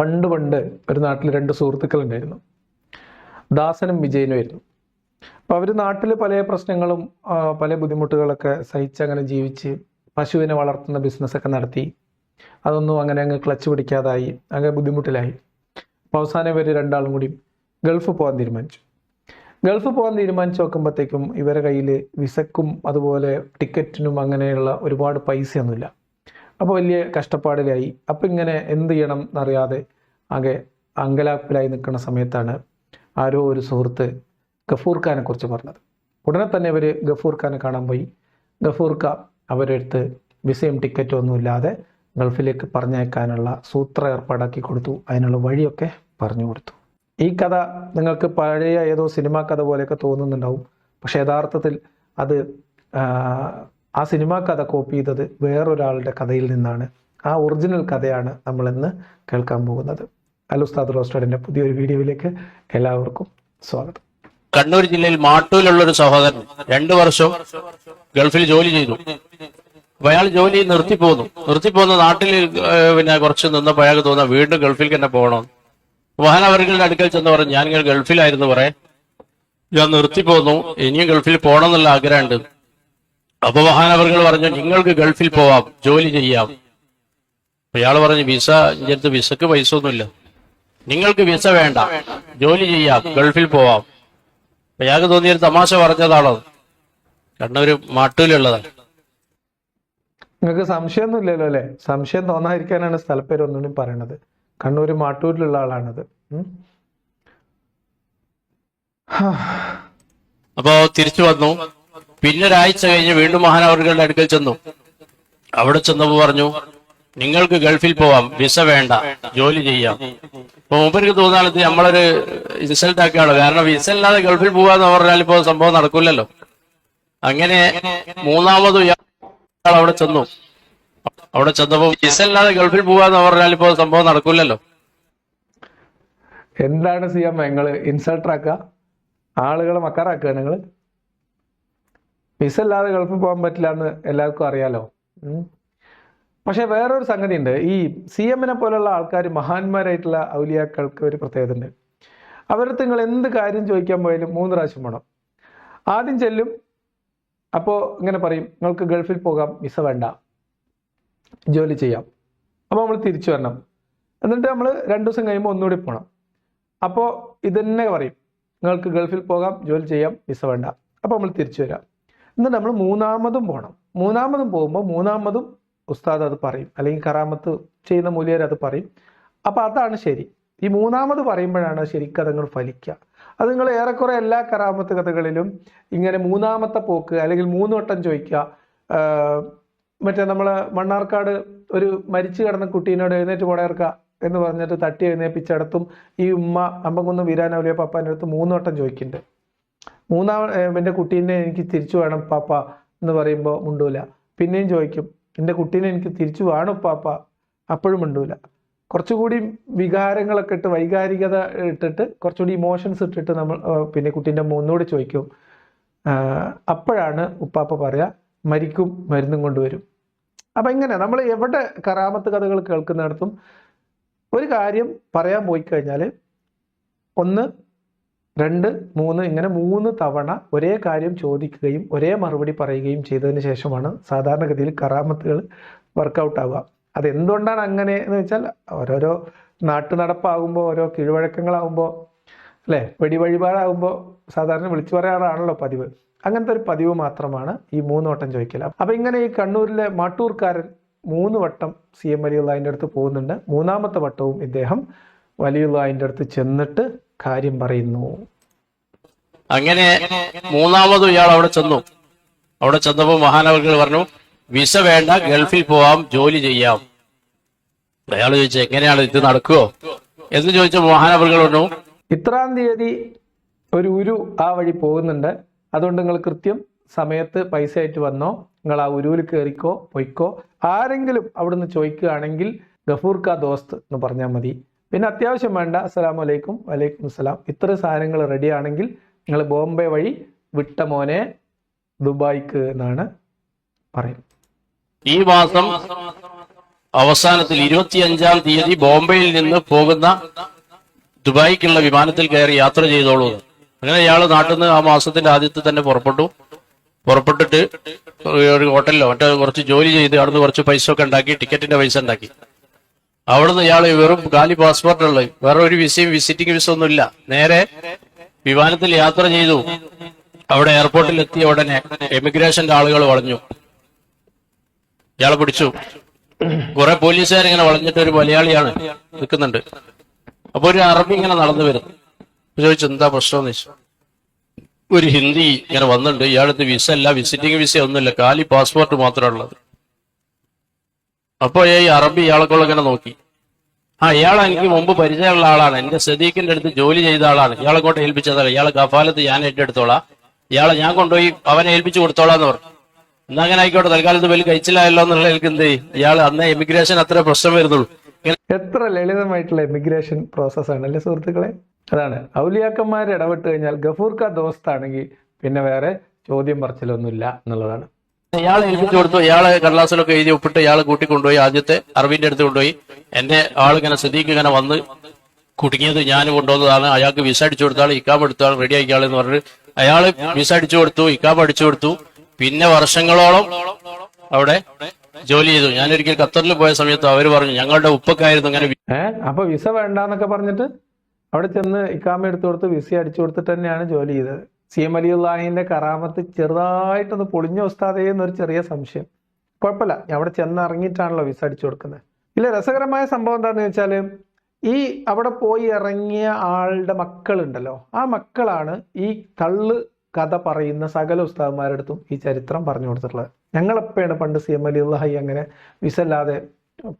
പണ്ട് പണ്ട് ഒരു നാട്ടിൽ രണ്ട് സുഹൃത്തുക്കൾ ഉണ്ടായിരുന്നു ദാസനും വിജയനും ആയിരുന്നു. അപ്പോൾ അവർ നാട്ടിൽ പല പ്രശ്നങ്ങളും പല ബുദ്ധിമുട്ടുകളൊക്കെ സഹിച്ച് അങ്ങനെ ജീവിച്ച് പശുവിനെ വളർത്തുന്ന ബിസിനസ്സൊക്കെ നടത്തി. അതൊന്നും അങ്ങനെ അങ്ങ് ക്ലച്ച് പിടിക്കാതായി അങ്ങനെ ബുദ്ധിമുട്ടിലായി. അപ്പോൾ അവസാനം ഇവർ രണ്ടാളും കൂടി ഗൾഫ് പോകാൻ തീരുമാനിച്ചു. ഗൾഫ് പോകാൻ തീരുമാനിച്ച് നോക്കുമ്പോഴത്തേക്കും ഇവരെ കയ്യിൽ വിസക്കും അതുപോലെ ടിക്കറ്റിനും അങ്ങനെയുള്ള ഒരുപാട് പൈസയൊന്നുമില്ല. അപ്പോൾ വലിയ കഷ്ടപ്പാടിലായി. അപ്പം ഇങ്ങനെ എന്ത് ചെയ്യണം എന്നറിയാതെ ആകെ അങ്കലാപ്പിലായി നിൽക്കുന്ന സമയത്താണ് ആരോ ഒരു സുഹൃത്ത് ഗഫൂർ ഖാനെ കുറിച്ച് പറഞ്ഞത്. ഉടനെ തന്നെ ഇവർ ഗഫൂർ ഖാനെ കാണാൻ പോയി. ഗഫൂർ ഖാൻ അവരുടെ അടുത്ത് വിസയും ടിക്കറ്റും ഒന്നുമില്ലാതെ ഗൾഫിലേക്ക് പറഞ്ഞയക്കാനുള്ള സൂത്ര ഏർപ്പാടാക്കി കൊടുത്തു. അതിനുള്ള വഴിയൊക്കെ പറഞ്ഞു കൊടുത്തു. ഈ കഥ നിങ്ങൾക്ക് പഴയ ഏതോ സിനിമാ കഥ പോലെയൊക്കെ തോന്നുന്നുണ്ടാവും. പക്ഷെ യഥാർത്ഥത്തിൽ അത് ആ, സിനിമാ കഥ കോപ്പി ചെയ്തത് വേറൊരാളുടെ കഥയിൽ നിന്നാണ്. ആ ഒറിജിനൽ കഥയാണ് നമ്മൾ ഇന്ന് കേൾക്കാൻ പോകുന്നത്. അൽ ഉസ്താദ് റോസ്റ്റഡിന്റെ പുതിയൊരു വീഡിയോയിലേക്ക് എല്ലാവർക്കും സ്വാഗതം. കണ്ണൂർ ജില്ലയിൽ മാട്ടൂലുള്ള ഒരു സഹോദരൻ രണ്ടു വർഷം ഗൾഫിൽ ജോലി ചെയ്തു. അയാൾ ജോലി നിർത്തിപ്പോന്നു നിർത്തിപ്പോന്ന് നാട്ടിൽ പിന്നെ കുറച്ച് നിന്നപ്പോൾ അയാൾക്ക് തോന്നാ വീണ്ടും ഗൾഫിൽ തന്നെ പോകണം. മഹാനവറുകളുടെ അടുക്കൽ ചെന്ന് പറഞ്ഞു ഞാൻ ഗൾഫിലായിരുന്നു പറേ ഞാൻ നിർത്തി നിർത്തിപ്പോന്നു ഇനിയും ഗൾഫിൽ പോകണം എന്നുള്ള ആഗ്രഹമുണ്ട്. അപ്പൊ മഹാനവറുകൾ പറഞ്ഞു നിങ്ങൾക്ക് ഗൾഫിൽ പോവാം ജോലി ചെയ്യാം. ഇയാൾ പറഞ്ഞു വിസ അടുത്ത് വിസക്ക് പൈസ ഒന്നുമില്ല. നിങ്ങൾക്ക് വിസ വേണ്ട ജോലി ചെയ്യാം ഗൾഫിൽ പോവാം. അപ്പൊ അയാൾക്ക് തോന്നിയൊരു തമാശ പറഞ്ഞതാണോ കണ്ണൊരു മാട്ടൂലുള്ളതാണ്. നിങ്ങൾക്ക് സംശയമൊന്നുമില്ലല്ലോ അല്ലെ? സംശയം തോന്നാതിരിക്കാനാണ് സ്ഥലപ്പേര് ഒന്നുകൂടി പറയണത്. കണ്ണൂർ മാട്ടൂരിലുള്ള ആളാണത്. അപ്പോ തിരിച്ചു വന്നു. പിന്നെ ഒരാഴ്ച കഴിഞ്ഞ് വീണ്ടും മഹാനവറുകളുടെ അടുക്കൽ ചെന്നു. അവിടെ ചെന്നപ്പോ പറഞ്ഞു നിങ്ങൾക്ക് ഗൾഫിൽ പോവാം വിസ വേണ്ട ജോലി ചെയ്യാം. അപ്പൊ മൂപ്പർക്ക് തോന്നാലത് നമ്മളൊരു ഇൻസൾട്ട് ആക്കുകയാണ് കാരണം വിസ ഇല്ലാതെ ഗൾഫിൽ പോവാന്ന് പറഞ്ഞാൽ ഇപ്പോ സംഭവം നടക്കില്ലല്ലോ അങ്ങനെ മൂന്നാമത് അവിടെ ചെന്നു. അവിടെ ചെന്നപ്പോ വിസ ഇല്ലാതെ ഗൾഫിൽ പോവാന്ന് പറഞ്ഞാൽ ഇപ്പോ സംഭവം നടക്കില്ലല്ലോ എന്താണ് സിയാം നിങ്ങൾ ഇൻസൾട്ടർ ആക്കുക? ആളുകളെ മക്കാറാക്കുക നിങ്ങൾ വിസ അല്ലാതെ ഗൾഫിൽ പോകാൻ പറ്റില്ല എന്ന് എല്ലാവർക്കും അറിയാലോ. പക്ഷേ വേറൊരു സംഗതി ഉണ്ട് ഈ സി എമ്മിനെ പോലുള്ള ആൾക്കാർ മഹാന്മാരായിട്ടുള്ള ഔലിയാക്കൾക്ക് ഒരു പ്രത്യേകത ഉണ്ട് അവരടുത്ത് നിങ്ങൾ എന്ത് കാര്യം ചോദിക്കാൻ പോയാലും മൂന്ന് പ്രാവശ്യം വേണം ആദ്യം ചെല്ലും. അപ്പോൾ ഇങ്ങനെ പറയും നിങ്ങൾക്ക് ഗൾഫിൽ പോകാം വിസ വേണ്ട. ജോലി ചെയ്യാം. അപ്പോൾ നമ്മൾ തിരിച്ചു വരണം. എന്നിട്ട് നമ്മൾ രണ്ട് ദിവസം കഴിയുമ്പോൾ ഒന്നുകൂടി പോകണം അപ്പോൾ ഇതന്നെ പറയും. നിങ്ങൾക്ക് ഗൾഫിൽ പോകാം ജോലി ചെയ്യാം വിസ വേണ്ട. അപ്പോൾ നമ്മൾ തിരിച്ചു വരാം. എന്നിട്ട് നമ്മൾ മൂന്നാമതും പോകണം മൂന്നാമതും പോകുമ്പോൾ മൂന്നാമതും ഉസ്താദ് അത് പറയും. അല്ലെങ്കിൽ കറാമത്ത് ചെയ്യുന്ന മൂല്യർ അത് പറയും. അപ്പോൾ അതാണ് ശരി. ഈ മൂന്നാമത് പറയുമ്പോഴാണ് ശരിക്കും അതങ്ങൾ ഫലിക്കുക. അത് നിങ്ങൾ ഏറെക്കുറെ എല്ലാ കറാമത്ത് കഥകളിലും ഇങ്ങനെ മൂന്നാമത്തെ പോക്ക് അല്ലെങ്കിൽ മൂന്ന് വട്ടം ചോദിക്കുക മറ്റേ നമ്മൾ മണ്ണാർക്കാട് ഒരു മരിച്ചു കിടന്ന കുട്ടീനോട് എഴുന്നേറ്റ് പോടേർക്ക എന്ന് പറഞ്ഞിട്ട് തട്ടി എഴുന്നേപ്പിച്ചടത്തും ഈ ഉമ്മ അമ്പകുന്ന് വീരാനൗലിയ പപ്പാന്റെ അടുത്ത് മൂന്ന് വട്ടം ചോദിക്കുന്നുണ്ട്. മൂന്നാം എന്റെ കുട്ടീനെ എനിക്ക് തിരിച്ചു വേണം പാപ്പ എന്ന് പറയുമ്പോൾ മുണ്ടൂല. പിന്നെയും ചോദിക്കും എന്റെ കുട്ടീനെ എനിക്ക് തിരിച്ചു വേണം പാപ്പ? അപ്പോഴും മുണ്ടൂല. കുറച്ചുകൂടി വികാരങ്ങളൊക്കെ ഇട്ട് വൈകാരികത ഇട്ടിട്ട് കുറച്ചുകൂടി ഇമോഷൻസ് ഇട്ടിട്ട് നമ്മൾ പിന്നെ കുട്ടീന്റെ മൂന്നോട് ചോദിക്കും അപ്പോഴാണ് ഉപ്പാപ്പ പറയുക മരിക്കും മരുന്നും കൊണ്ടുവരും. അപ്പം ഇങ്ങനെ നമ്മൾ എവിടെ കറാമത്ത് കഥകൾ കേൾക്കുന്നിടത്തും ഒരു കാര്യം പറയാൻ പോയി കഴിഞ്ഞാൽ ഒന്ന് രണ്ട് മൂന്ന് ഇങ്ങനെ മൂന്ന് തവണ ഒരേ കാര്യം ചോദിക്കുകയും ഒരേ മറുപടി പറയുകയും ചെയ്തതിന് ശേഷമാണ് സാധാരണഗതിയിൽ കറാമത്തുകൾ വർക്കൗട്ട് ആവുക. അത് എന്തുകൊണ്ടാണ് അങ്ങനെ എന്ന് വെച്ചാൽ ഓരോരോ നാട്ടു നടപ്പാകുമ്പോൾ ഓരോ കീഴ്വഴക്കങ്ങളാകുമ്പോൾ അല്ലേ? വെടിവഴിപാടാകുമ്പോൾ സാധാരണ വിളിച്ചു പറയാറാണല്ലോ പതിവ്. അങ്ങനത്തെ ഒരു പതിവ് മാത്രമാണ് ഈ മൂന്ന് വട്ടം ചോദിക്കൽ. അപ്പം ഇങ്ങനെ ഈ കണ്ണൂരിലെ മാട്ടൂർക്കാരൻ മൂന്ന് വട്ടം സി എം വലിയുള്ളതിന്റെ അടുത്ത് പോകുന്നുണ്ട്. മൂന്നാമത്തെ വട്ടവും ഇദ്ദേഹം വലിയുള്ളതിന്റെ അടുത്ത് ചെന്നിട്ട് കാര്യം പറയുന്നു. അങ്ങനെ മൂന്നാമത് ഇയാൾ അവിടെ ചെന്നു. അവിടെ ചെന്നപ്പോ മഹാനവർകൾ പറഞ്ഞു വിസ വേണ്ട ഗൾഫിൽ പോവാം ജോലി ചെയ്യാം. അയാൾ ചോദിച്ചു എങ്ങനെയാണ് ഇത് നടക്കുവോ എന്ന് ചോദിച്ച മഹാനവർകൾ പറഞ്ഞു ഇത്രാം തീയതി ഒരു ഉരു ആ വഴി പോകുന്നുണ്ട്. അതുകൊണ്ട് നിങ്ങൾ കൃത്യം സമയത്ത് പൈസ ആയിട്ട് വന്നോ നിങ്ങൾ ആ ഉരുവിൽ കയറിക്കോ പൊയ്ക്കോ. ആരെങ്കിലും അവിടുന്ന് ചോദിക്കുകയാണെങ്കിൽ ഗഫൂർക്ക ദോസ്ത് എന്ന് പറഞ്ഞാൽ മതി. പിന്നെ അത്യാവശ്യം വേണ്ട. അസ്സലാമു അലൈക്കും. വലൈക്കും അസ്സലാം. ഇത്ര സാധനങ്ങൾ റെഡിയാണെങ്കിൽ നിങ്ങൾ ബോംബെ വഴി വിട്ട മോനെ ദുബായ്ക്ക് എന്നാണ് പറയും ഈ മാസം അവസാനത്തിൽ ഇരുപത്തിയഞ്ചാം തീയതി ബോംബെയിൽ നിന്ന് പോകുന്ന ദുബായിക്കുള്ള വിമാനത്തിൽ കയറി യാത്ര ചെയ്തോളൂ. അങ്ങനെ ഇയാൾ നാട്ടിൽ നിന്ന് ആ മാസത്തിന്റെ ആദ്യത്തെ തന്നെ പുറപ്പെട്ടു. പുറപ്പെട്ടിട്ട് ഒരു ഹോട്ടലിലോ മറ്റോ കുറച്ച് ജോലി ചെയ്ത് അവിടുന്ന് കുറച്ച് പൈസ ഒക്കെ ഉണ്ടാക്കി ടിക്കറ്റിന്റെ പൈസ ഉണ്ടാക്കി. അവിടുന്ന് ഇയാൾ വെറും കാലി പാസ്പോർട്ടുള്ളത് വേറെ ഒരു വിസയും വിസിറ്റിംഗ് വിസ ഒന്നുമില്ല നേരെ വിമാനത്തിൽ യാത്ര ചെയ്തു. അവിടെ എയർപോർട്ടിൽ എത്തിയ ഉടനെ എമിഗ്രേഷന്റെ ആളുകൾ വളഞ്ഞു. ഇയാളെ പിടിച്ചു. കുറെ പോലീസുകാർ ഇങ്ങനെ വളഞ്ഞിട്ട് ഒരു മലയാളിയാണ് നിൽക്കുന്നുണ്ട്. അപ്പൊ ഒരു അറബി ഇങ്ങനെ നടന്നു വരുന്നു ചോദിച്ചു എന്താ പ്രശ്നം ചോദിച്ചു? ഒരു ഹിന്ദി ഇങ്ങനെ വന്നിട്ടുണ്ട്. ഇയാളത്ത് വിസ അല്ല വിസിറ്റിംഗ് വിസ ഒന്നുമില്ല. കാലി പാസ്പോർട്ട് മാത്രമേ ഉള്ളത് അപ്പൊ ഈ അറബി ഇയാളെക്കുള്ള ഇങ്ങനെ നോക്കി. ആ ഇയാളെ എനിക്ക് മുമ്പ് പരിചയമുള്ള ആളാണ്. എന്റെ സദീഖിന്റെ അടുത്ത് ജോലി ചെയ്ത ആളാണ്. ഇയാളെ കൊണ്ട് ഏൽപ്പിച്ചതല്ല. ഇയാളെ കഫാലത്ത് ഞാൻ ഏറ്റെടുത്തോളാം. ഇയാളെ ഞാൻ കൊണ്ടുപോയി അവനെ ഏൽപ്പിച്ചു കൊടുത്തോളാന്ന് പറഞ്ഞു. എന്നാ അങ്ങനെ ആയിക്കോട്ടെ. തൽക്കാലത്ത് വലിയ കഴിച്ചില്ലായല്ലോ എന്നുള്ള എനിക്ക് എന്ത് ചെയ്യും? ഇയാൾ അന്ന് എമിഗ്രേഷൻ അത്ര പ്രശ്നം വരുന്നുള്ളൂ. എത്ര ലളിതമായിട്ടുള്ള എമിഗ്രേഷൻ പ്രോസസ്സാണ് അല്ലേ സുഹൃത്തുക്കളെ? അതാണ്. ഔലിയാക്കന്മാരെ ഇടപെട്ട് കഴിഞ്ഞാൽ ഗഫൂർക്ക ദോസ്താണെങ്കിൽ പിന്നെ വേറെ ചോദ്യം പറച്ചിലൊന്നുമില്ല എന്നുള്ളതാണ്. ഇയാളെ ഏൽപ്പിച്ചു കൊടുത്തു. ഇയാളെ കടലാസിലൊക്കെ എഴുതി ഒപ്പിട്ട് ഇയാളെ കൂട്ടിക്കൊണ്ടുപോയി. ആദ്യത്തെ അറിവിന്റെ അടുത്ത് കൊണ്ടുപോയി. എന്റെ ആളിങ്ങനെ സ്ഥിതിക്ക് ഇങ്ങനെ വന്ന് കുടുങ്ങിയത് ഞാൻ കൊണ്ടുവന്നതാണ്. അയാൾക്ക് വിസ അടിച്ചു കൊടുത്താൽ ഇക്കാബ് എടുത്താൾ റെഡി ആക്കിയാൾ എന്ന് പറഞ്ഞിട്ട് അയാൾ വിസ അടിച്ചു കൊടുത്തു. ഇക്കാബ് അടിച്ചു കൊടുത്തു. പിന്നെ വർഷങ്ങളോളം അവിടെ ജോലി ചെയ്തു. ഞാൻ ഒരിക്കൽ ഖത്തറിൽ പോയ സമയത്ത് അവർ പറഞ്ഞു ഞങ്ങളുടെ ഉപ്പക്കായിരുന്നു അങ്ങനെ അപ്പൊ വിസ വേണ്ടെന്നൊക്കെ പറഞ്ഞിട്ട് അവിടെ ചെന്ന് ഇക്കാമ എടുത്തു കൊടുത്ത് വിസ അടിച്ചു കൊടുത്തിട്ട് തന്നെയാണ് ജോലി ചെയ്തത്. സി എം അലിയുല്ലാഹിന്റെ കറാമത്ത് ചെറുതായിട്ടൊന്ന് പൊളിഞ്ഞ ഉസ്താദേ എന്നൊരു ചെറിയ സംശയം. കുഴപ്പമില്ല. അവിടെ ചെന്ന് ഇറങ്ങിയിട്ടാണല്ലോ വിസ അടിച്ചു കൊടുക്കുന്നത്. ഇല്ല രസകരമായ സംഭവം എന്താണെന്ന് വെച്ചാൽ ഈ അവിടെ പോയി ഇറങ്ങിയ ആളുടെ മക്കളുണ്ടല്ലോ. ആ മക്കളാണ് ഈ തള്ള് കഥ പറയുന്ന സകല ഉസ്താദന്മാരുടെ അടുത്തും ഈ ചരിത്രം പറഞ്ഞു കൊടുത്തിട്ടുള്ളത്. ഞങ്ങളെപ്പോഴാണ് പണ്ട് സി എം അലി അള്ളാഹി അങ്ങനെ വിസ അല്ലാതെ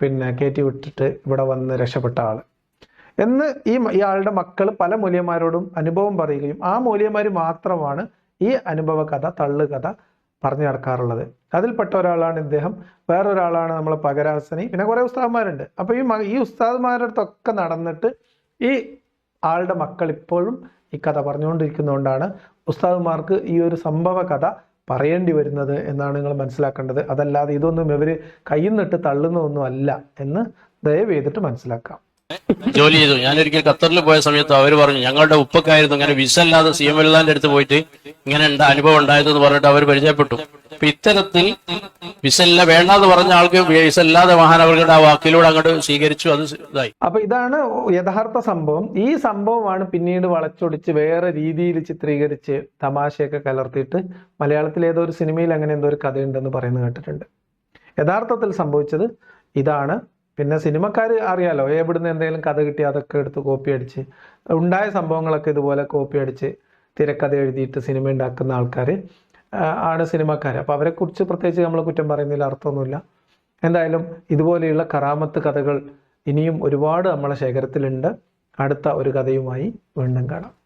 പിന്നെ കയറ്റി വിട്ടിട്ട് ഇവിടെ വന്ന് രക്ഷപ്പെട്ട ആൾ. എന്ന് ഈ ഇയാളുടെ മക്കൾ പല മൂല്യന്മാരോടും അനുഭവം പറയുകയും ആ മൂല്യന്മാർ മാത്രമാണ് ഈ അനുഭവ കഥ തള്ളു കഥ പറഞ്ഞു നടക്കാറുള്ളത്. അതിൽപ്പെട്ട ഒരാളാണ് ഇദ്ദേഹം. വേറൊരാളാണ് നമ്മളെ പകരാസനി. പിന്നെ കുറേ ഉസ്താദ്മാരുണ്ട് അപ്പോൾ ഈ ഈ ഉസ്താദ്മാരുടെ അടുത്തൊക്കെ നടന്നിട്ട് ഈ ആളുടെ മക്കൾ ഇപ്പോഴും ഈ കഥ പറഞ്ഞുകൊണ്ടിരിക്കുന്നതുകൊണ്ടാണ് ഉസ്താദ്മാർക്ക് ഈ ഒരു സംഭവ കഥ പറയേണ്ടി വരുന്നത് എന്നാണ് നിങ്ങൾ മനസ്സിലാക്കേണ്ടത്. അതല്ലാതെ ഇതൊന്നും ഇവർ കയ്യിൽ നിന്നിട്ട് തള്ളുന്നതൊന്നും അല്ല എന്ന് ദയവ് ചെയ്തിട്ട് മനസ്സിലാക്കാം. ജോലി ചെയ്തു. ഞാൻ ഒരിക്കൽ ഖത്തറിൽ പോയ സമയത്ത് അവർ പറഞ്ഞു ഞങ്ങളുടെ ഉപ്പക്കായിരുന്നു ഇങ്ങനെ വിസ അല്ലാതെ സി എം എല്ലാന്റെ അടുത്ത് പോയിട്ട് ഇങ്ങനെ അനുഭവം ഉണ്ടായതെന്ന് പറഞ്ഞിട്ട് അവർ പരിചയപ്പെട്ടു. അപ്പൊ ഇത്തരത്തിൽ വിസ ഇല്ല വേണ്ടാന്ന് പറഞ്ഞ ആൾക്ക് വിസ ഇല്ലാതെ മഹാനവരുടെ ആ വാക്കിലൂടെ അങ്ങോട്ട് സ്വീകരിച്ചു അത് ഇതായി. അപ്പൊ ഇതാണ് യഥാർത്ഥ സംഭവം. ഈ സംഭവമാണ് പിന്നീട് വളച്ചൊടിച്ച് വേറെ രീതിയിൽ ചിത്രീകരിച്ച് തമാശയൊക്കെ കലർത്തിയിട്ട് മലയാളത്തിലെ ഏതോ ഒരു സിനിമയിൽ അങ്ങനെ എന്തോ ഒരു കഥയുണ്ടെന്ന് പറയുന്നത് കേട്ടിട്ടുണ്ട്. യഥാർത്ഥത്തിൽ സംഭവിച്ചത് ഇതാണ്. പിന്നെ സിനിമക്കാർ അറിയാലോ എവിടുന്ന് എന്തെങ്കിലും കഥ കിട്ടി അതൊക്കെ എടുത്ത് കോപ്പി അടിച്ച്. ഉണ്ടായ സംഭവങ്ങളൊക്കെ ഇതുപോലെ കോപ്പി അടിച്ച് തിരക്കഥ എഴുതിയിട്ട് സിനിമ ഉണ്ടാക്കുന്ന ആൾക്കാർ ആണ് സിനിമക്കാർ അപ്പോൾ അവരെക്കുറിച്ച് പ്രത്യേകിച്ച് നമ്മൾ കുറ്റം പറയുന്നതിൽ അർത്ഥമൊന്നുമില്ല. എന്തായാലും ഇതുപോലെയുള്ള കറാമത്ത് കഥകൾ ഇനിയും ഒരുപാട് നമ്മളെ ശേഖരത്തിലുണ്ട്. അടുത്ത ഒരു കഥയുമായി വീണ്ടും കാണാം.